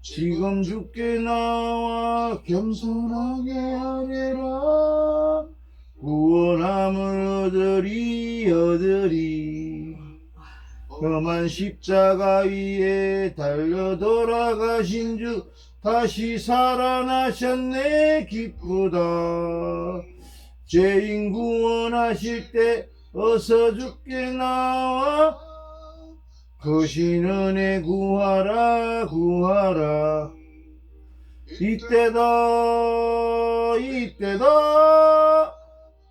지금 죽게 나와 겸손하게 하리라. 구원함을 얻으리 얻으리. 험한 십자가 위에 달려 돌아가신 주 다시 살아나셨네 기쁘다. 죄인 구원하실 때 어서 죽게 나와 거신 은혜 구하라 구하라. 이때다 이때다.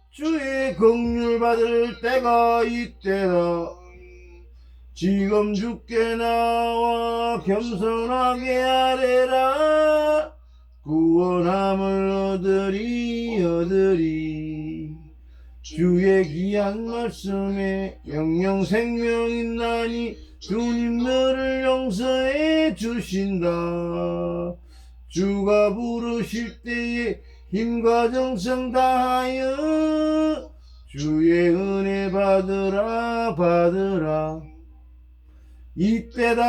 주의 긍휼 받을 때가 이때다. 지금 죽게 나와 겸손하게 하래라. 구원함을 얻으리 얻으리 주의 귀한 말씀에 영영 생명 있나니 주님 너를 용서해 주신다. 주가 부르실 때에 힘과 정성 다하여 주의 은혜 받으라 받으라. 이때다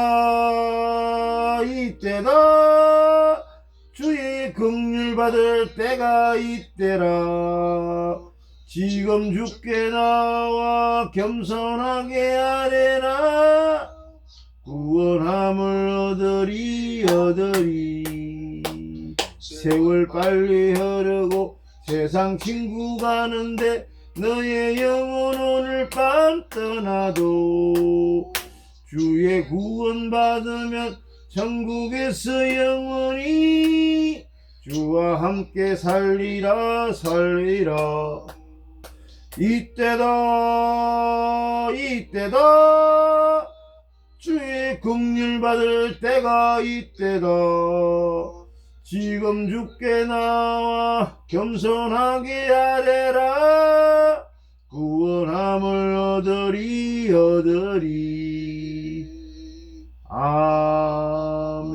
이때다. 주의 긍휼 받을 때가 이때라 지금 죽게 나와 겸손하게 하래라. 구원함을 얻으리 얻으리. 세월 빨리 흐르고 세상 친구 가는데 너의 영혼 오늘 밤 떠나도 주의 구원 받으면 천국에서 영원히 주와 함께 살리라 살리라 이때다 이때다 주의 긍휼 받을 때가 이때다 지금 죽게 나와 겸손하게 하래라. 구원함을 얻으리 얻으리. 아멘.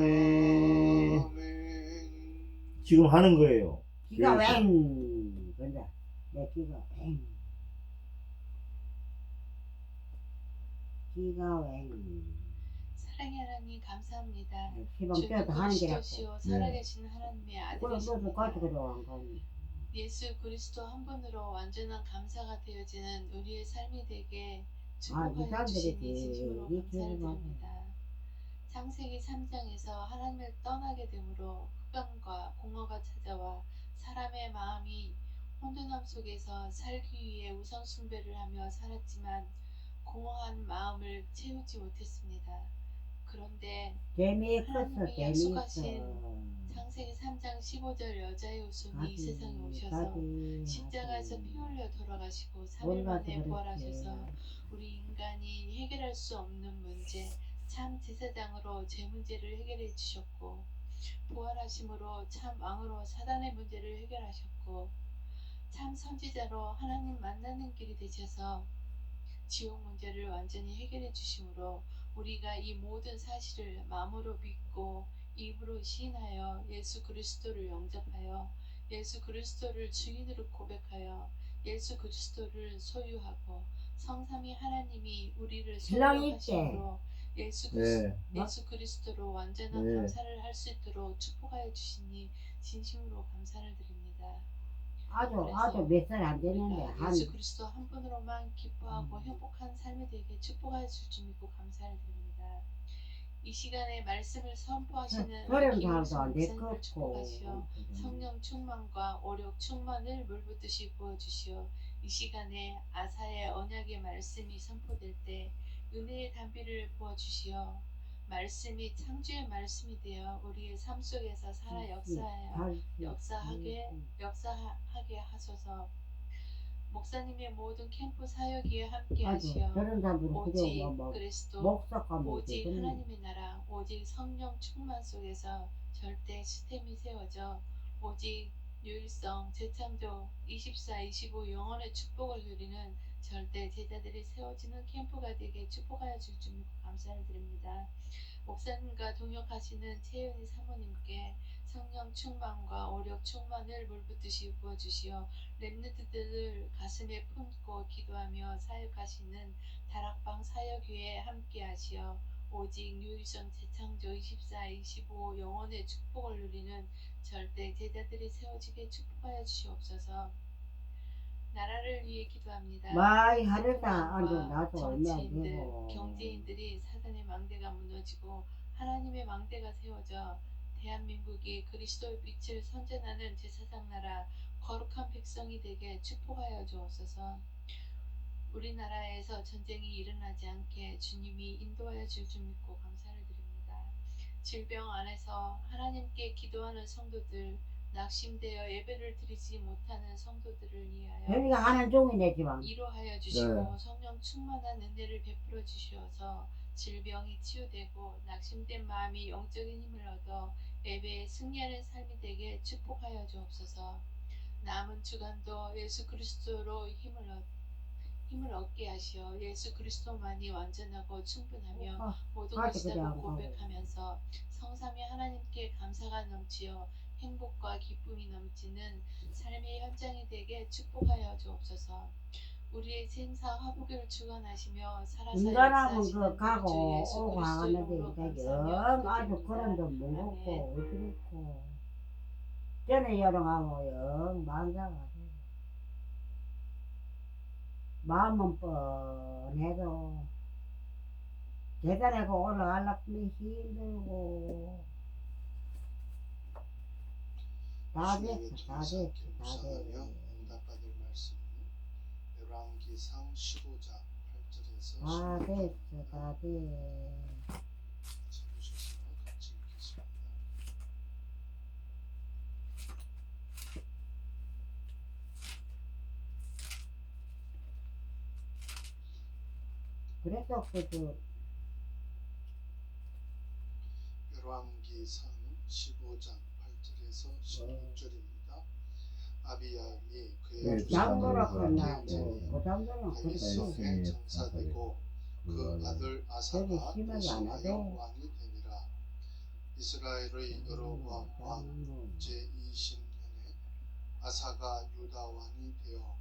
지금 하는 거예요. 기가 예. 웽 근데 내 기가 웽 기가 웽 사랑의 하나님. 감사합니다. 뛰어도 하는 게 그리스도시요. 낫고 살아계신 하나님의 너도 아들이십니다. 가지고 거니? 예수 그리스도 한 분으로 완전한 감사가 되어지는 우리의 삶이 되게 아, 이 축복하여 사람들이 진심으로 이 감사를 교회만 드립니다. 창세기 3장에서 하나님을 떠나게 되므로 흑암과 공허가 찾아와 사람의 마음이 혼돈함 속에서 살기 위해 우상 숭배를 하며 살았지만 공허한 마음을 채우지 못했습니다. 그런데 재미있었어 하나님이 재미있어. 약속하신 창세기 3장 15절 여자의 웃음이 이 세상에 오셔서 십자가에서 피 흘려 돌아가시고 3일 만에 부활하셔서 우리 인간이 해결할 수 없는 문제 참 제사장으로 제 문제를 해결해 주셨고 부활하심으로 참 왕으로 사단의 문제를 해결하셨고 참 선지자로 하나님 만나는 길이 되셔서 지옥 문제를 완전히 해결해 주심으로 우리가 이 모든 사실을 마음으로 믿고 입으로 시인하여 예수 그리스도를 영접하여 예수 그리스도를 주인으로 고백하여 예수 그리스도를 소유하고 성삼위 하나님이 우리를 소유하심으로 예수 그리스도 네. 예수 그리스도로 완전한 네. 감사를 할 수 있도록 축복하여 주시니 진심으로 감사를 드립니다. 아주 아주 몇 살 안 됐는데 우리가 한 예수 그리스도 한 분으로만 기뻐하고 행복한 삶이 되게 축복하여 줄줄 믿고 감사를 드립니다. 이 시간에 말씀을 선포하시는 목사님을 됐고 축복하시어. 성령 충만과 오력 충만을 물붓듯이 부어주시어. 이 시간에 아사의 언약의 말씀이 선포될 때 은혜의 담비를 부어주시어 말씀이 창조의 말씀이 되어 우리의 삶 속에서 살아 역사하여 역사하게 역사하게 하소서. 목사님의 모든 캠프 사역에 함께 하시어 오직 그저 뭐 그리스도 목사가 오직 하나님의 나라 오직 성령 충만 속에서 절대 시스템이 세워져 오직 유일성 재창조 24 25 영원의 축복을 누리는 절대 제자들이 세워지는 캠프가 되게 축복하여 줄줄 믿고 감사를 드립니다. 목사님과 동역하시는 채윤이 사모님께 성령 충만과 오력 충만을 물붓듯이 부어주시어 렘느트들을 가슴에 품고 기도하며 사역하시는 다락방 사역위에 함께하시어 오직 유일성 재창조 24, 25 영혼의 축복을 누리는 절대 제자들이 세워지게 축복하여 주시옵소서. 나라를 위해 기도합니다. 많이 하려다 아주 나도 얼마 정치인들, 되고 경제인들이 사단의 망대가 무너지고 하나님의 망대가 세워져 대한민국이 그리스도의 빛을 선전하는 제사장 나라 거룩한 백성이 되게 축복하여 주옵소서. 우리나라에서 전쟁이 일어나지 않게 주님이 인도하여 줄 줄 믿고 감사를 드립니다. 질병 안에서 하나님께 기도하는 성도들, 낙심되어 예배를 드리지 못하는 성도들을 위하여 저희가 하는 종이네 지금 이로하여 주시고 네. 성령 충만한 은혜를 베풀어 주시어서 질병이 치유되고 낙심된 마음이 영적인 힘을 얻어 예배에 승리하는 삶이 되게 축복하여 주옵소서. 남은 주간도 예수 그리스도로 힘을 얻 힘을 얻게 하시어 예수 그리스도만이 완전하고 충분하며 아, 모든 그냥 고백하면서 성삼위 하나님께 감사가 넘치어 행복과 기쁨이 넘치는 삶의 현장이 되게 축복하여 주옵소서. 우리의 생사 화복을 주관하시며 살아서 그 가고 우리 주 예수 오고 그리스도 하는데 이름으로 이제 감사하며 영 아주. 그런 좀 무겁고 어지럽고 전에 여름하고 영 돼. 마음은 뻔해도 계단에고 올라가려면 힘들고 다 묵상하며 됐어 응답받을 말씀은 열왕기상 15장 8절에서 다 16절 됐어 다 됐어 찾으셔서 같이 읽겠습니다. 그래서 그저 열왕기상 15장 8절에서 16절입니다. 아비야이 그의 네, 장로라 장로라 그러나 그러나 그 다윗성에 정사되고 그 아들 아사가 대신하여. 왕이 되니라. 이스라엘의 여로보암 왕 음. 제20년에 아사가 유다 왕이 되어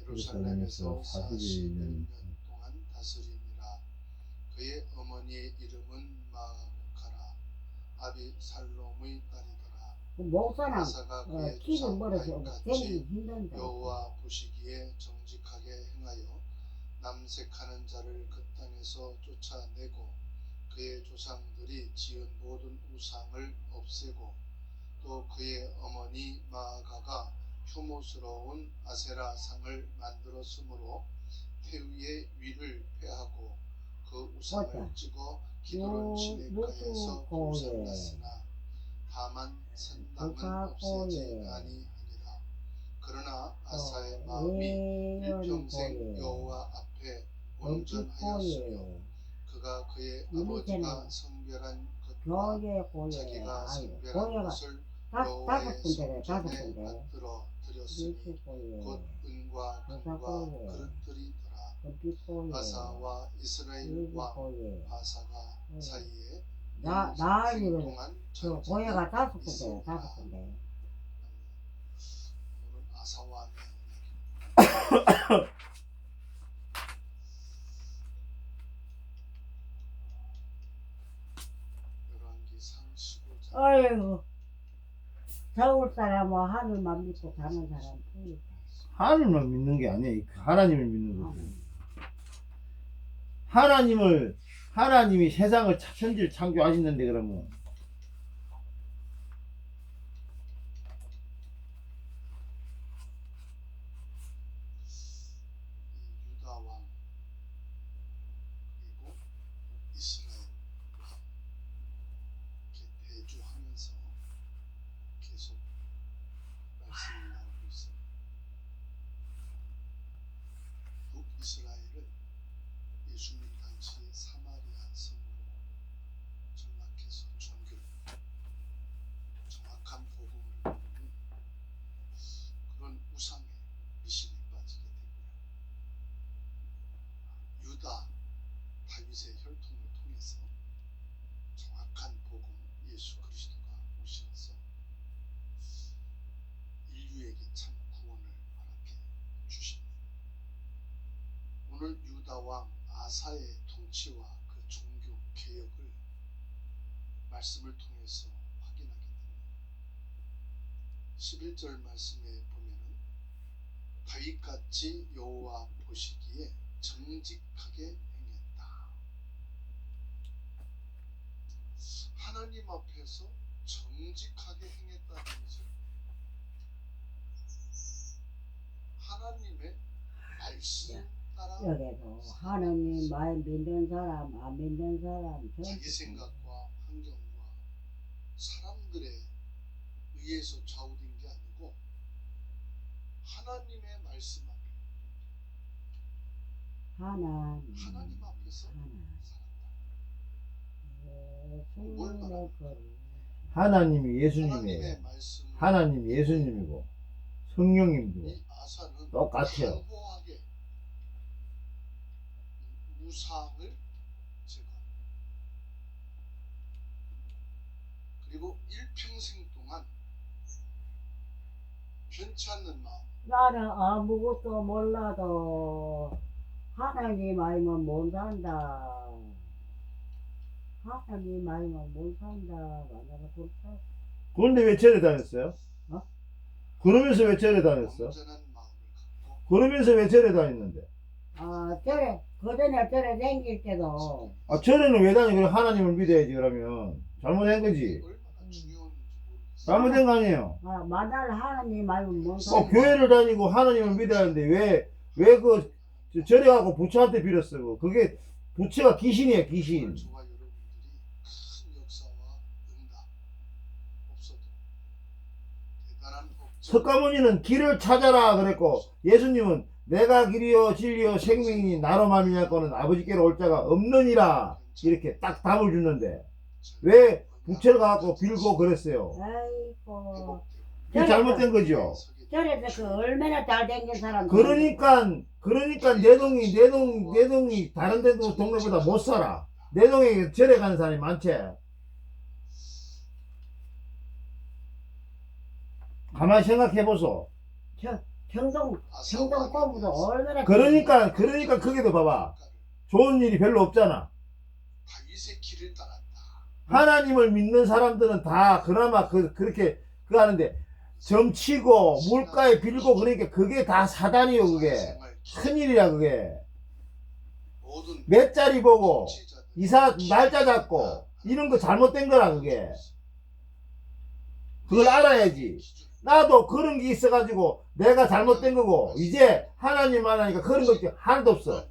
예루살렘에서 예루살렘에서 41년 41년 동안 다스리니라. 그의 어머니의 이름은 마카라 아비살롬의. 그 아사가 어, 그의 키를 조상 멀어서 되기 힘든다 여호와 보시기에 정직하게 행하여 남색하는 자를 그 땅에서 쫓아내고 그의 조상들이 지은 모든 우상을 없애고 또 그의 어머니 마아가가 혐오스러운 아세라 상을 만들었으므로 태위의 위를 패하고 그 우상을 맞아. 찍어 기도론 무슨 고예. 불살랐으나 다만 누가 없애지. 아니하니라 그러나 어, 아사의 마음이 예언 일평생 여호와 앞에 온전하였으며 그가 그의 아버지가 성별한 것과 자기가 성별한 것을 여호와의 성전에 만들어 드렸으니 곧 은과 금과. 그릇들이더라. 아사와 이스라엘 왕 바사가 음. 사이에 나, 일생 나 알기로는 동안 저 고예가 다섯 있으니라. 다섯 군데 오늘은 아사와 열왕기 상 15장 아이고 서울 사람은 하늘만 믿고 가는 사람 뿐이다 하늘만 믿는 게 아니야. 하나님을 믿는 거지. 하나님을 하나님이 세상을 차- 천지를 창조하시는데 그러면. 이 유다 왕 그리고 이스라엘 왕 예수님 당시에 사마리아 성으로 전락해서 종교 정확한 복음을 모르는 그런 우상의 미신에 빠지게 되고요. 유다 다윗의 혈통을 통해서 정확한 복음 예수 그리스도가 오셔서 인류에게 참 구원을 허락해 주십니다. 오늘 유다 왕 아사의 통치와 그 종교 개혁을 말씀을 통해서 확인하게 됩니다. 11절 말씀에 보면은 다윗같이 여호와 보시기에 정직하게 행했다. 하나님 앞에서 정직하게 행했다는 것을 하나님의 말씀 따라 여기도 하느님 말 믿는 사람 안 믿는 사람 자기 생각과 환경과 사람들에 의해서 좌우된 게 아니고 하나님의 말씀 앞에 하나님 하나님 앞에서 하나님 하나님이 예수님이에요. 하나님 예수님이고 성령님도 똑같아요. 제거합니다. 그리고 일평생 동안 변치 않는 마음 나는 아무것도 몰라도 하나님 아니면 못 산다. 하나님 아니면 못 산다. 나는 그렇다. 그런데 왜 절에 다녔어요? 어? 그러면서 왜 절에 다녔어? 그러면서 왜 절에 다녔는데? 아, 저래, 그전에 저래 생길 때도 아 절에는 왜 다니? 그래 하나님을 믿어야지 그러면 잘못된 거지. 잘못된 거 아니에요. 아, 만날 하나님 아니면 못 어. 교회를 다니고 하나님을 믿어야 하는데 왜 왜 그 절에 가고 부처한테 빌었어? 그. 그게 부처가 귀신이에요 귀신. 저와 여러분들이 큰 역사와 응답 없어도 대단한 법 석가모니는 길을 찾아라 그랬고 예수님은 내가 길이요 진리요 생명이니 나로 말미암고는 아버지께로 올 자가 없느니라 이렇게 딱 답을 주는데 왜 부처를 가고 빌고 그랬어요? 아이고. 그게 잘못된 거죠. 저래서 그 얼마나 잘 생긴 사람. 그러니까 그러니까 내 동이 내 동 내 동이 다른 데도 동네보다 못 살아. 내 동에 절에 가는 사람이 많지. 가만히 생각해 보소. 저, 정동, 정동 꼬부도 얼마나. 그러니까 그러니까 그게도 봐봐. 좋은 일이 별로 없잖아. 다윗의 길을 따랐다. 하나님을 믿는 사람들은 다 그나마 그 그렇게 그 하는데 점치고 물가에 빌고 그러니까 그게 다 사단이요 그게 큰 일이야 그게 모든 몇 자리 보고 이사 날짜 잡고 이런 거 잘못된 거라 그게 그걸 알아야지 나도 그런 게 있어가지고 내가 잘못된 거고 이제 하나님 하나니까 그런 것 하나도 없어.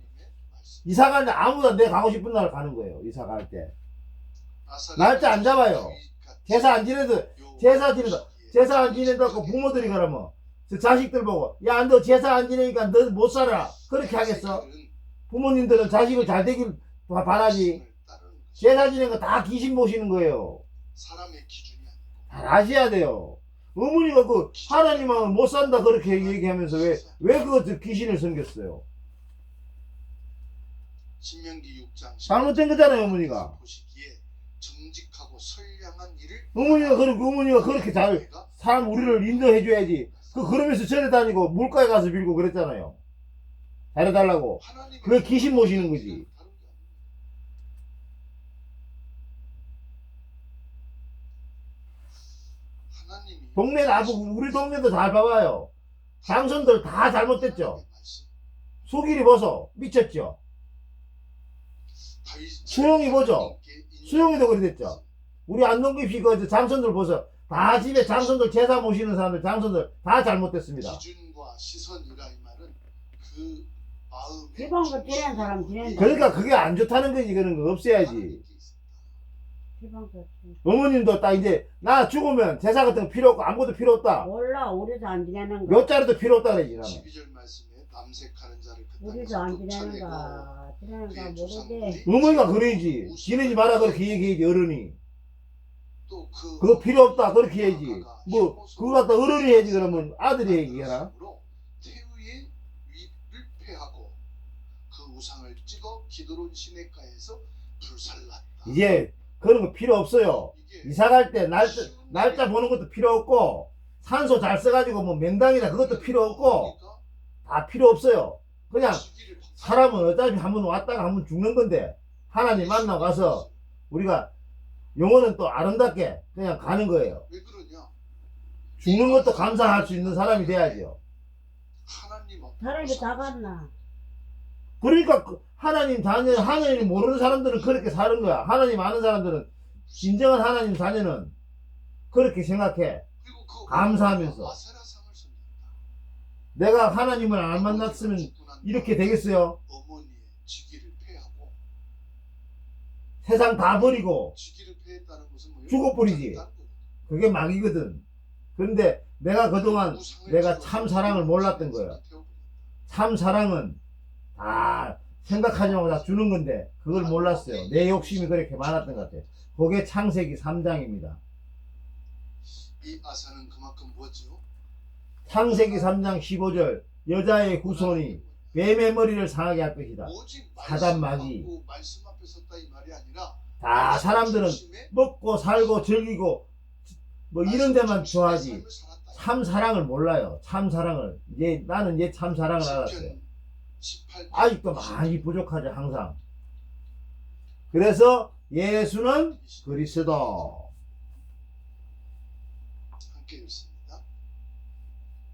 이사 가는데 아무나 내 가고 싶은 날 가는 거예요 이사 갈때. 아사는 날짜 안 잡아요. 제사 안 지내도 제사 지내도 제사 안 지낸다고 부모들이 그러면 저 자식들 보고 야 너 제사 안 지내니까 너 못 살아. 그렇게 하겠어? 부모님들은 자식을 잘 되길 바- 바라지. 제사 지낸 거다 귀신 모시는 거예요. 사람의 기준이 아니고. 잘 아셔야 돼요 어머니가 그 하나님하고 못 산다 그렇게 얘기하면서 왜 왜 그 귀신을 섬겼어요? 신명기 6장 잘못된 거잖아요 어머니가. 보시기에 정직하고 선량한 일을 어머니가 그렇게 어머니가 그렇게 잘 사람 우리를 인도해 줘야지. 그 그러면서 절에 다니고 물가에 가서 빌고 그랬잖아요. 잘해달라고. 그게 귀신 모시는 거지. 다른 게 아니에요. 하나님이 동네 나도 우리 동네도 잘 봐봐요. 장손들 다 잘못됐죠? 속일이 벗어. 미쳤죠? 하나님께 인정하는 수영이도 그래 됐죠. 우리 안동기 그 장손들 보서 다 집에 장손들 제사 모시는 사람들 장손들 다 잘못됐습니다. 기준과 시선이라 이 말은 그 마음의 기본 거 사람. 그러니까 그게 안 좋다는 거지. 그런 거 없애야지 지방 좋지. 어머님도 딱 이제 나 죽으면 제사 같은 거 필요 없고 아무것도 필요 없다 몰라, 우리도 안 지내는 거. 몇 자리도 필요 없다 그러지 나는 12절 말씀에 남색하는 자를 그 우리도 안 땅에서 지내는 쫓아내고 거. 지내는 거 그의 모르게. 조상들이 어머니가 그러지 지내지 마라 그렇게 얘기해야지 어른이 또그 그거 필요 없다 그렇게 해야지 뭐 그거 갖다 어른이 해야지 그러면 아들이 얘기하나 태우의 위를 패하고 그 우상을 찍어 기도론 시내가에서 불살랐다. 이제 그런 거 필요 없어요 이사 갈 때 날짜 날짜 보는 것도 필요 없고 산소 잘 써가지고 뭐 명당이나 그것도 필요 없고 다 필요 없어요. 그냥 사람은 어차피 한 번 왔다가 한 번 죽는 건데 하나님 만나고 가서 우리가 영혼은 또 아름답게 그냥 가는 거예요. 왜 그러냐? 죽는 것도 감사할 수 있는 사람이 돼야죠. 하나님 앞에 사람이 다 갔나? 그러니까 그 하나님 자녀, 하나님 모르는 사람들은 그렇게 사는 거야. 하나님 아는 사람들은 진정한 하나님 자녀는 그렇게 생각해. 그 감사하면서. 섬겼다. 내가 하나님을 안 만났으면 이렇게 되겠어요? 세상 다 버리고 뭐예요? 죽어버리지. 그게 막이거든. 그런데 내가 그동안 내가 참 사랑을 몰랐던. 태워버렸다. 참 사랑은 말고 다 주는 건데 그걸 몰랐어요. 내 욕심이 그렇게 많았던 것 같아요. 그게 창세기 3장입니다. 이 아사는 그만큼 뭐죠? 창세기 3장 15절 여자의 후손이 뱀의 머리를 상하게 할 것이다. 사단 마귀. 다 사람들은 먹고 살고 즐기고 뭐 이런 데만 좋아하지. 참 사랑을 몰라요. 참 사랑을 이제 나는 이제 참 사랑을 알았어요. 시편 18 아직도 많이 부족하죠 항상. 그래서 예수는 그리스도. 함께 읽습니다.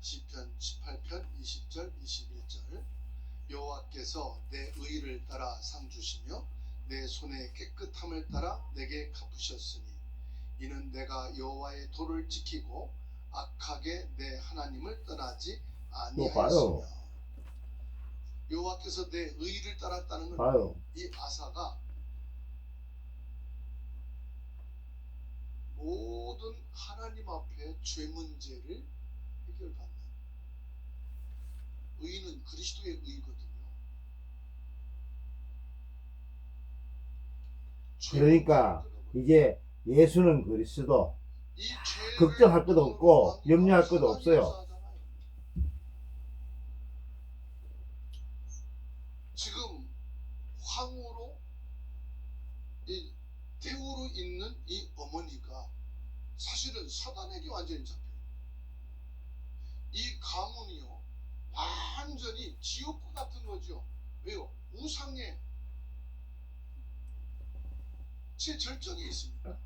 시편 18편 20절 21절 여호와께서 내 의를 따라 상 주시며 내 손의 깨끗함을 따라 내게 갚으셨으니 이는 내가 여호와의 도를 지키고 악하게 내 하나님을 떠나지. 아니하였으며 여호와께서 내 의를 따랐다는 건 봐요. 이 아사가 모든 하나님 앞에 죄 문제를 해결받는 의는 그리스도의 의거든요. 죄 그러니까 이제 예수는 그리스도. 걱정할 것도 없고 염려할 것도 없어요. 하잖아요. 지금 황후로 이 태우로 있는 이 어머니가 사실은 사단에게 완전히 잡혀요. 이 가문이요 완전히 지옥과 같은 거죠. 왜요? 우상의 제 절정에 있습니다.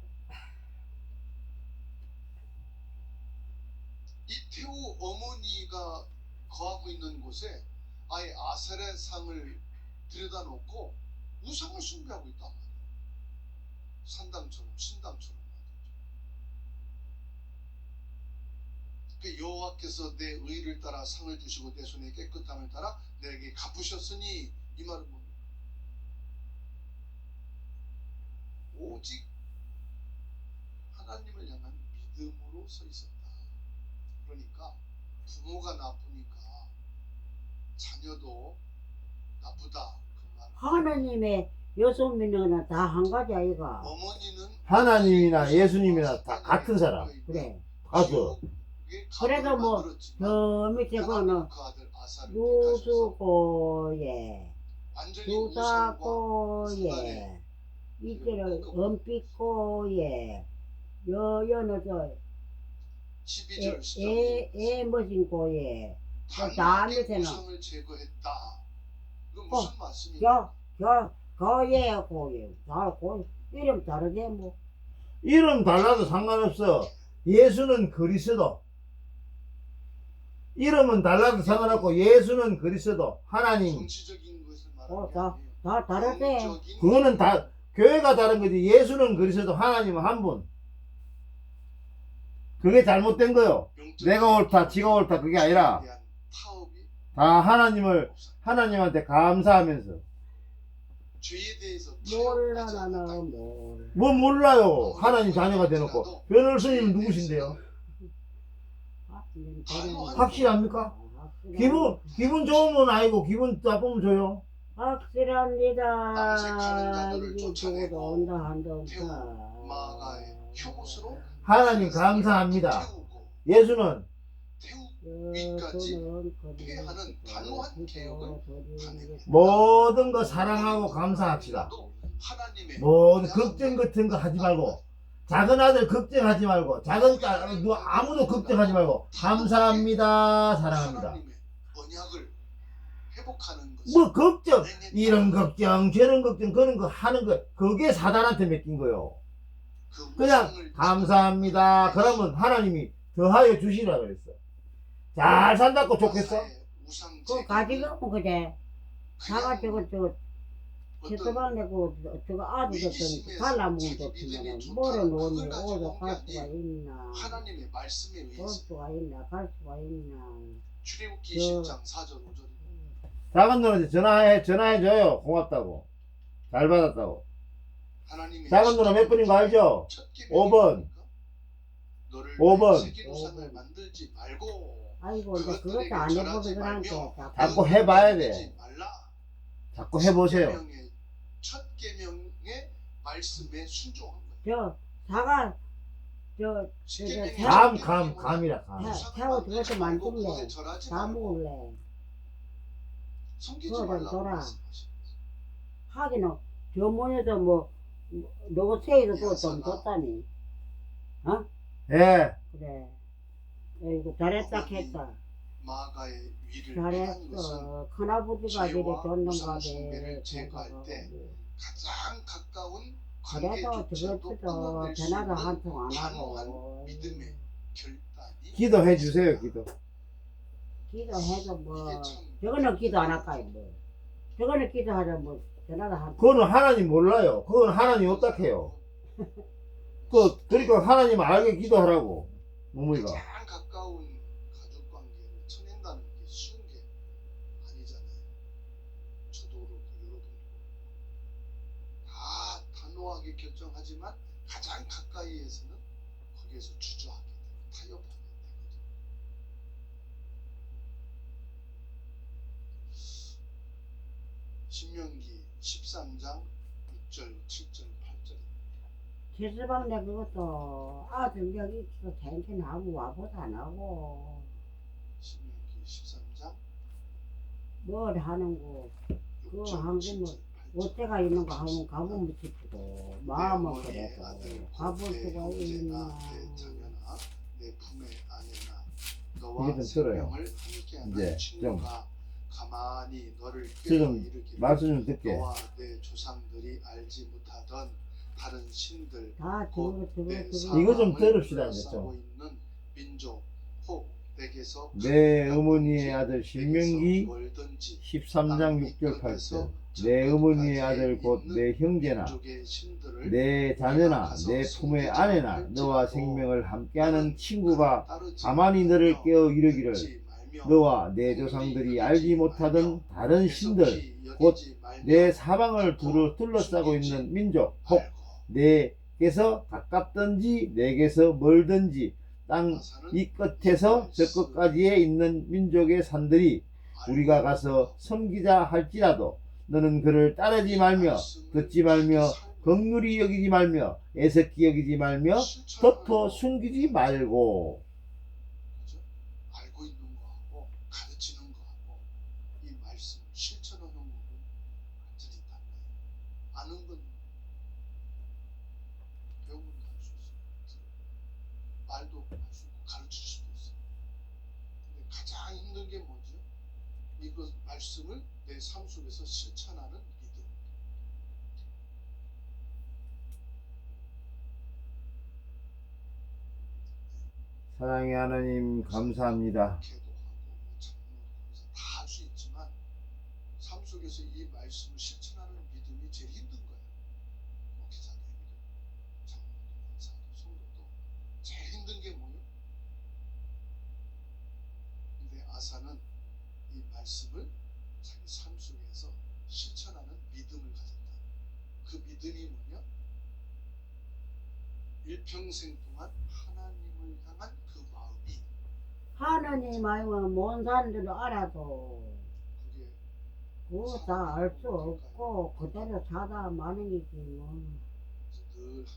이 태우 어머니가 거하고 있는 곳에 아예 아세레 상을 들여다 놓고 우상을 숭배하고 있단 말이에요. 산당처럼 신당처럼 말이죠. 그 여호와께서 내 의를 따라 상을 주시고 내 손의 깨끗함을 따라 내게 갚으셨으니 이 말은 뭡니까? 오직 하나님을 향한 믿음으로 서 있었다. 그러니까 부모가 나쁘니까 자녀도 나쁘다 그 말. 하나님의 여섯 명은 다한 가지 아이가. 어머니는 하나님이나 예수님이나 다 같은 사람. 그래. 아주 그래도 뭐, 저 밑에 거는 유수고예, 유사고예, 이때는 은빛고예, 여 여는 저 12절 애, 애 멋진 고예, 단박에 밑에는 어, 무슨? 저, 저, 고예, 고예, 다 고, 이름 다르지 뭐. 이름 달라도 상관없어. 예수는 그리스도. 이름은 달라도 상관없고 예수는 그리스도. 하나님. 정치적인 것을 어, 말하는 다-. 다 다르대. 그거는 다 교회가 다른 거지. 예수는 그리스도. 하나님은 한 분. 그게 잘못된 거요. 내가 옳다, 지가 옳다 그게 아니라 다 하나님을. 하나님한테 감사하면서 죄에 대해서 나는 않았다. 몰라. 뭐 몰라요. 하나님 자녀가 되놓고 변호스님은 누구신데요? 확실합니까? 기분 기분 좋으면 아니고 기분 나쁘면 줘요. 확실합니다. 온다 한다 태우 없다. 마가의 효못으로 하나님 감사합니다. 예수는 위까지 폐하는 단호한 개혁을 모든 거 사랑하고 감사합시다. 모든 걱정 같은 거 하지 말고 작은 아들 걱정하지 말고 작은 딸 누- 아무도 걱정하지 말고 감사합니다 사랑합니다. 뭐 걱정 이런 걱정 저런 걱정 그런 거 하는 거 그게 사단한테 맡긴 거요. 그 그냥 감사합니다. 그러면 하나님이 더하여 주시라 그랬어. 잘 산다고 좋겠어? 그 제국이 가지고 그래. 자가 그냥 저거 저 제도방 내고 저거 아주 믿음이 같으면 좋다는 뭐를 놓니 그걸 가지고 어디 온게 갈 수가. 있나 하나님의 말씀에 볼 의해서 수가 있나 갈 수가 있나 출애굽기 그- 10장 4절 5절 작은 누나한테 전화해 전화해줘요. 고맙다고. 잘 받았다고. 하나님의 작은 누나 몇 번인 거 알죠? 5번. 뭡니까? 너를 5번. 세계 우상을 만들지 말고 아이고 이제 그것도 안 한게 말며 자꾸 해봐야 돼. 자꾸 해보세요. 첫 계명의 말씀에 순종한 거예요. 저 자가 저 감, 첫 감, 감이라 감. 태워 그것도 만들래. 다 먹을래 그거 좀 말라고 줘라. 말씀하신 거죠. 하기는 저번에도 뭐 노세이도 그거 좀. 줬다니 예. 그래 아 이고 잘했다 했다 마가의 위를 행한 것은 잘했어 큰아버지가 이렇게 죄와 줬는가 숭배를 제거할 때 가장 가까운 그래도 관계조차도 저것도 끊어낼 수 전화도 있는 한통안 단호한 하고 믿음의 결단이 기도해 주세요, 기도. 기도해도 뭐 저거는 기도 안 할까요 뭐 저거는 기도하자 뭐 전화도 한 그거는 하나님 몰라요. 그건 하나님 어떻게 해요? 그, 그러니까 하나님 알게 기도하라고. 어머니가. 가장 가까운 가족 관계를 쳐낸다는 게 쉬운 게 아니잖아요. 저도 그렇고 여러분도 다 단호하게 결정하지만 가장 가까이에서는 거기에서 주저하게 되고 타협하게 되거든요. 신명기 13장 6절, 7절, 8절 제수방 내 그것도. 아들 여기 있어 탱kin 하고 와보도 안 하고. 신명기 13장 뭘 하는 거 6절, 한 7절, 거면 8절 어때가 있는 거 하면 가보면 싶고 마음은 그래서 가볼 수가 있나 내 자녀나 내 품의 아내나 이게 너와. 생명을 함께하는 이제 친구가 가만히 너를 지금 이르기를 말씀 좀 듣게. 너와 내 조상들이 알지 못하던 다른 신들 다 저거 저거 내 저거 이거 좀 들읍시다, 이제 좀. 있는 민족 혹 내게서 내 어머니의 아들 신명기 멀든지 13장 6절 8절. 내 어머니의 아들 곧 내 형제나 내 자녀나 내 품의 아내나 너와 생명을 함께하는 친구가 가만히 너를 깨어 이르기를 너와 내 조상들이 알지 못하던 다른 신들 곧 내 사방을 두루 둘러싸고 있는 민족 혹 내게서 가깝든지 내게서 멀든지 땅 이 끝에서 저 끝까지에 있는 민족의 산들이 우리가 가서 섬기자 할지라도 너는 그를 따르지 말며 듣지 말며 긍휼히 여기지 말며 애석히 여기지 말며 덮어 숨기지 말고. 아는 건 배우면 할 수 있어요. 말도 할 수 있고 가르칠 수도 있어요. 근데 가장 힘든 게 뭐죠? 이거 말씀을 내 삶 속에서 실천하는 믿음. 사랑의 하나님 감사합니다. 기도하고 뭐 참고 다할 수 있지만 삶 속에서 이 말씀을 실천하는 믿음이 제일 힘든 거예요. 목회자도 힘들고 장로도 원사도 성도도 제일 힘든 게 뭐예요? 근데 아사는 이 말씀을 자기 삶 속에서 실천하는 믿음을 가졌다. 그 믿음이 뭐냐? 일평생 동안 하나님을 향한 그 마음이 하나님 아니면 먼 사람들도 알아도 그게 그거 다 알 수 없고 그대로 사다 마능이지 뭐늘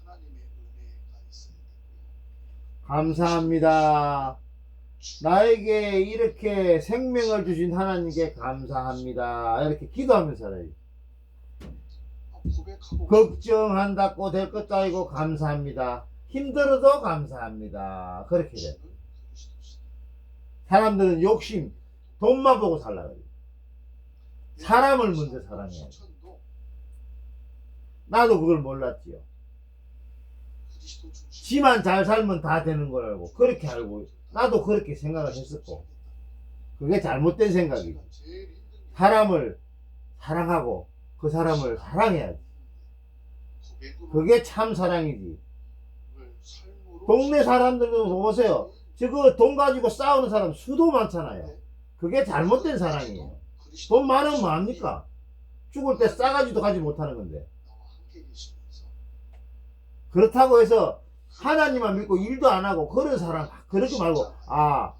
하나님의 은혜가 있어야 되고요. 감사합니다. 나에게 이렇게 생명을 주신 하나님께 감사합니다. 이렇게 기도하면서 살아요. 걱정한다고 될 것도 아니고 감사합니다. 힘들어도 감사합니다. 그렇게 돼. 사람들은 욕심, 돈만 보고 살라 그래. 사람을 먼저 사랑해야 돼. 나도 그걸 몰랐지요. 중심. 지만 잘 살면 다 되는 걸 알고 그렇게 알고 나도 그렇게 생각을 했었고 그게 잘못된 게 사람을 사랑하고 그 사람을 사랑해야지. 그게 참 사랑이지. 동네 사람들도 보세요. 저거 돈 가지고 싸우는 사람 수도 많잖아요. 그게 잘못된 사랑이에요. 돈 많으면 뭐합니까? 죽을 때 싸가지도 가지 못하는 건데. 그렇다고 해서 하나님만 믿고 일도 안 하고 그런 사람 그렇게 말고 아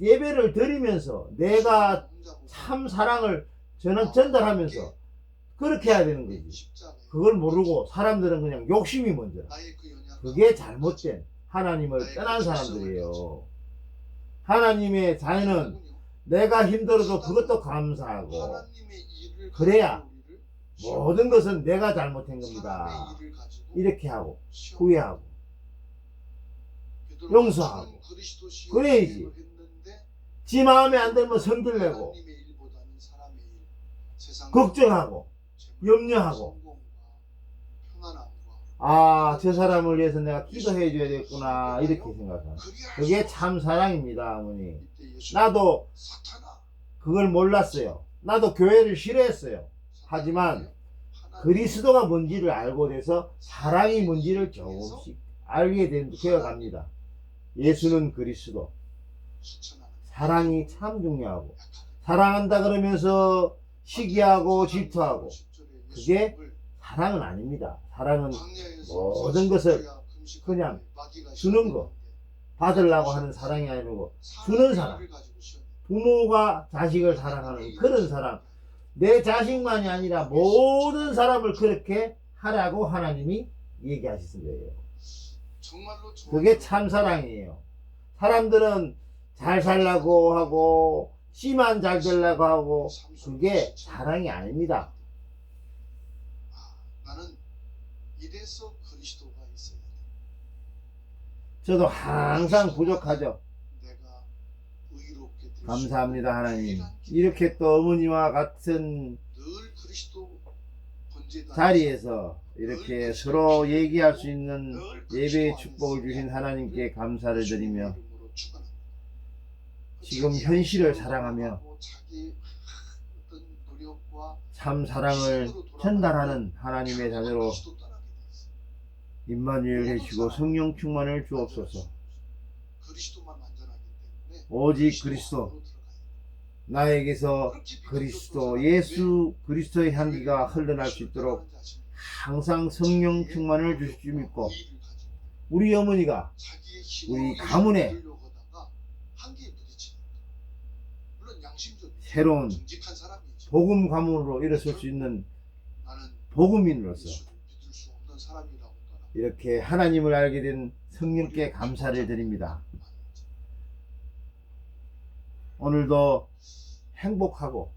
예배를 드리면서 내가 참 사랑을 저는 전달하면서 그렇게 해야 되는 거지. 그걸 모르고 사람들은 그냥 욕심이 먼저. 그게 잘못된 하나님을 떠난 사람들이에요. 하나님의 자녀는 내가 힘들어도 그것도 감사하고 그래야 모든 것은 내가 잘못한 겁니다. 이렇게 하고 후회하고 용서하고. 그래야지. 지 마음에 안 들면 성질 내고 걱정하고 염려하고. 아 저 사람을 위해서 내가 기도해 줘야 되겠구나 이렇게 생각하는 그게 참 사랑입니다 어머니. 나도 그걸 몰랐어요. 나도 교회를 싫어했어요. 하지만 그리스도가 뭔지를 알고 돼서 사랑이 뭔지를 조금씩 알게 된 되어갑니다. 예수는 그리스도. 사랑이 참 중요하고 사랑한다 그러면서 시기하고 질투하고 그게 사랑은 아닙니다. 사랑은 모든 것을 그냥 주는 거, 받으려고 하는 사랑이 아니고 주는 사랑. 부모가 자식을 사랑하는 그런 사랑. 내 자식만이 아니라 모든 사람을 그렇게 하라고 하나님이 얘기하신 거예요 그게 참 사랑이에요. 사람들은 잘 살라고 하고 씨만 잘 되려고 하고 그게 사랑이 아닙니다 나는 이래서 그리스도가 있어야 돼. 저도 항상 부족하죠 내가 의롭게 감사합니다 하나님. 이렇게 또 어머니와 같은 자리에서 이렇게 서로 얘기할 수 있는 늘 예배의 축복을 주신 하나님께 감사를 드리며 축원합니다. 지금 현실을 사랑하며 참 사랑을 전달하는 하나님의 자녀로 임마누엘 해주시고 성령 충만을 주옵소서. 오직 그리스도. 나에게서 그리스도 예수 그리스도의 살아가는 향기가 왜 흘러날 수 있도록 항상 성령 충만을 주실 줄 믿고 우리 어머니가 우리 가문에 새로운. 복음 가문으로 일어설 수 있는 복음인으로서 이렇게 하나님을 알게 된 성령께 감사를 드립니다. 오늘도 행복하고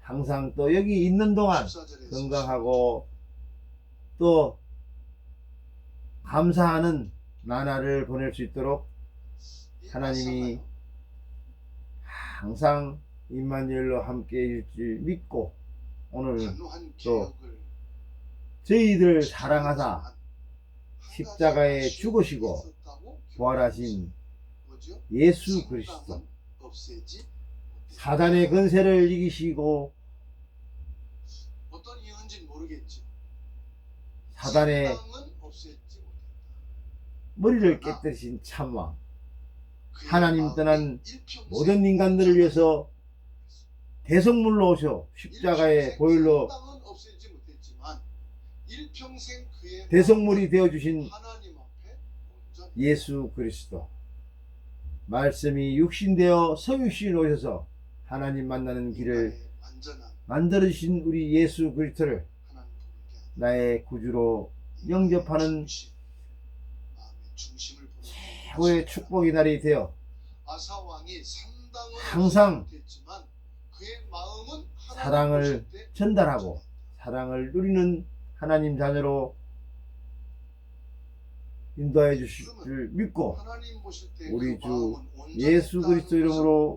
항상 또 여기 있는 동안 건강하고 또 감사하는 나날을 보낼 수 있도록 하나님이 항상 임마누엘로 함께 해줄 줄 믿고 오늘 또 저희들 사랑하사 십자가에 죽으시고 부활하신 예수 그리스도 사단의 근세를 이기시고 어떤 이유인지 모르겠지. 사단의. 머리를 깨뜨리신 참왕 하나님 떠난 모든 인간들을 위해서 대성물로 오셔 십자가의 보혈로 사단은 없애지 못했지만 일평생 그의 대성물이 되어 주신 하나님 앞에 온전히 예수 그리스도. 말씀이 육신되어 성육신 오셔서 하나님 만나는 길을 완전한 만들어 주신 우리 예수 그리스도를 하나님 보게 하는 나의 구주로 영접하는 중심, 마음의 중심을 보는 최고의 축복의 날이 되어 아사 왕이 상당은 항상 못했지만 그의 마음은 하나님 사랑을 보실 때 전달하고 사랑을 누리는 하나님 자녀로 인도해 주실 줄 믿고 우리 그주 예수 그리스도 이름으로